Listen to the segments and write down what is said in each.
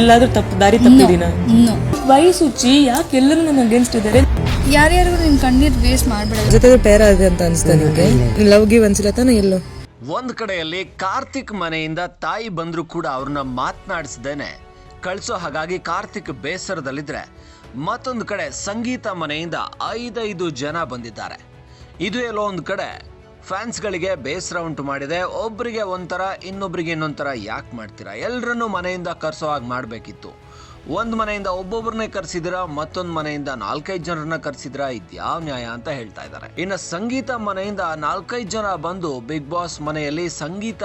ಎಲ್ಲಾದ್ರೂ ತಪ್ಪು ದಾರಿ ತಪ್ಪಿದೀನ? ನೋ ವಯಸ್ಸು ಹುಚ್ಚಿ ಯಾಕೆ ಎಲ್ಲರೂ ನನ್ನ ಅಗೇನ್ಸ್ಟ್ ಇದ್ದಾರೆ? ಯಾರ್ಯಾರಿಗೂ ನಿನ್ ಕಣ್ಣೀರ್ ವೇಸ್ಟ್ ಮಾಡ್ಬೇಡ. ಜೊತೆ ಪೇರ ಇದೆ ಅಂತ ಅನ್ಸ್ತಾ ನಿಮ್ಗೆ? ಲವ್ ಗಿವ್ ಅನ್ಸಿಲ್ಲ ತಾನೆ ಎಲ್ಲೋ? ಒಂದ್ ಕಡೆಯಲ್ಲಿ ಕಾರ್ತಿಕ್ ಮನೆಯಿಂದ ತಾಯಿ ಬಂದ್ರು ಕೂಡ ಅವ್ರನ್ನ ಮಾತನಾಡಿಸ್ದೇನೆ ಕಳ್ಸೋ ಹಾಗಾಗಿ ಕಾರ್ತಿಕ್ ಬೇಸರದಲ್ಲಿದ್ರೆ. ಮತ್ತೊಂದು ಕಡೆ ಸಂಗೀತ ಮನೆಯಿಂದ ಐದೈದು ಜನ ಬಂದಿದ್ದಾರೆ. ಇದು ಎಲ್ಲೋ ಒಂದು ಕಡೆ. ಫ್ಯಾನ್ಸ್ಗಳಿಗೆ ಬೇಸರ ಉಂಟು ಮಾಡಿದೆ. ಒಬ್ಬರಿಗೆ ಒಂಥರ, ಇನ್ನೊಬ್ರಿಗೆ ಇನ್ನೊಂಥರ ಯಾಕೆ ಮಾಡ್ತೀರಾ? ಎಲ್ಲರನ್ನೂ ಮನೆಯಿಂದ ಕರೆಸೋ ಹಾಗೆ ಮಾಡಬೇಕಿತ್ತು. ಒಂದು ಮನೆಯಿಂದ ಒಬ್ಬೊಬ್ಬರನ್ನೇ ಕರೆಸಿದಿರ? ಮತ್ತೊಂದು ಮನೆಯಿಂದ ನಾಲ್ಕೈದು ಜನರನ್ನ ಕರೆಸಿದ್ರ? ಇದ್ಯಾವ ನ್ಯಾಯ ಅಂತ ಹೇಳ್ತಾ ಇದ್ದಾರೆ. ಇನ್ನು ಸಂಗೀತ ಮನೆಯಿಂದ ನಾಲ್ಕೈದು ಜನ ಬಂದು ಬಿಗ್ ಬಾಸ್ ಮನೆಯಲ್ಲಿ ಸಂಗೀತ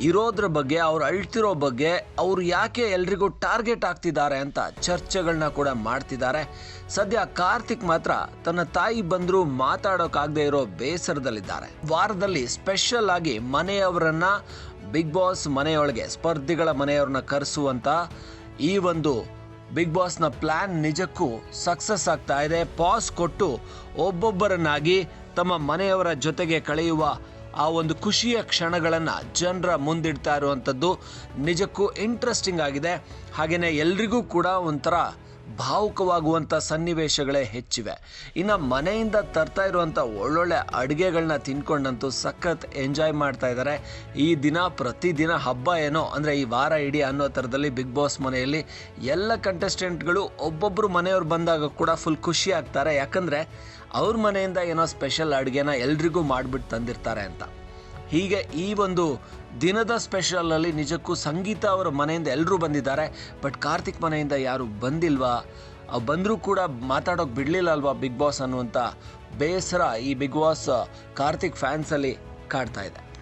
ಇರೋದ್ರ ಬಗ್ಗೆ, ಅವ್ರು ಅಳ್ತಿರೋ ಬಗ್ಗೆ, ಅವ್ರು ಯಾಕೆ ಎಲ್ರಿಗೂ ಟಾರ್ಗೆಟ್ ಆಗ್ತಿದ್ದಾರೆ ಅಂತ ಚರ್ಚೆಗಳನ್ನ ಕೂಡ ಮಾಡ್ತಿದ್ದಾರೆ. ಸದ್ಯ ಕಾರ್ತಿಕ್ ಮಾತ್ರ ತನ್ನ ತಾಯಿ ಬಂದ್ರು ಮಾತಾಡೋಕಾಗದೆ ಇರೋ ಬೇಸರದಲ್ಲಿದ್ದಾರೆ. ವಾರದಲ್ಲಿ ಸ್ಪೆಷಲ್ ಆಗಿ ಮನೆಯವರನ್ನ, ಬಿಗ್ ಬಾಸ್ ಮನೆಯೊಳಗೆ, ಸ್ಪರ್ಧಿಗಳ ಮನೆಯವ್ರನ್ನ ಕರೆಸುವಂಥ ಈ ಒಂದು ಬಿಗ್ ಬಾಸ್ನ ಪ್ಲಾನ್ ನಿಜಕ್ಕೂ ಸಕ್ಸಸ್ ಆಗ್ತಾ ಇದೆ. ಪಾಸ್ ಕೊಟ್ಟು ಒಬ್ಬೊಬ್ಬರನ್ನಾಗಿ ತಮ್ಮ ಮನೆಯವರ ಜೊತೆಗೆ ಕಳೆಯುವ ಆ ಒಂದು ಖುಷಿಯ ಕ್ಷಣಗಳನ್ನು ಜನರ ಮುಂದಿಡ್ತಾ ಇರುವಂಥದ್ದು ನಿಜಕ್ಕೂ ಇಂಟ್ರೆಸ್ಟಿಂಗ್ ಆಗಿದೆ. ಹಾಗೆಯೇ ಎಲ್ರಿಗೂ ಕೂಡ ಒಂಥರ ಭಾವುಕವಾಗುವಂಥ ಸನ್ನಿವೇಶಗಳೇ ಹೆಚ್ಚಿವೆ. ಇನ್ನು ಮನೆಯಿಂದ ತರ್ತಾ ಇರುವಂಥ ಒಳ್ಳೊಳ್ಳೆ ಅಡುಗೆಗಳನ್ನ ತಿನ್ಕೊಂಡಂತೂ ಸಖತ್ ಎಂಜಾಯ್ ಮಾಡ್ತಾ ಇದ್ದಾರೆ ಈ ದಿನ ಪ್ರತಿದಿನ ಹಬ್ಬ ಏನೋ, ಅಂದರೆ ಈ ವಾರ ಇಡೀ ಅನ್ನೋ ಥರದಲ್ಲಿ ಬಿಗ್ ಬಾಸ್ ಮನೆಯಲ್ಲಿ ಎಲ್ಲ ಕಂಟೆಸ್ಟೆಂಟ್ಗಳು ಒಬ್ಬೊಬ್ಬರು ಮನೆಯವ್ರು ಬಂದಾಗ ಕೂಡ ಫುಲ್ ಖುಷಿ ಆಗ್ತಾರೆ. ಯಾಕಂದರೆ ಅವ್ರ ಮನೆಯಿಂದ ಏನೋ ಸ್ಪೆಷಲ್ ಅಡುಗೆನ ಎಲ್ರಿಗೂ ಮಾಡಿಬಿಟ್ಟು ತಂದಿರ್ತಾರೆ ಅಂತ. ಹೀಗೆ ಈ ಒಂದು ದಿನದ ಸ್ಪೆಷಲಲ್ಲಿ ನಿಜಕ್ಕೂ ಸಂಗೀತ ಅವರ ಮನೆಯಿಂದ ಎಲ್ಲರೂ ಬಂದಿದ್ದಾರೆ. ಬಟ್ ಕಾರ್ತಿಕ್ ಮನೆಯಿಂದ ಯಾರು ಬಂದಿಲ್ವಾ? ಬಂದರೂ ಕೂಡ ಮಾತಾಡೋಕೆ ಬಿಡಲಿಲ್ಲ ಅಲ್ವಾ ಬಿಗ್ ಬಾಸ್ ಅನ್ನುವಂಥ ಬೇಸರ ಈ ಬಿಗ್ ಬಾಸ್ ಕಾರ್ತಿಕ್ ಫ್ಯಾನ್ಸಲ್ಲಿ ಕಾಡ್ತಾ ಇದೆ.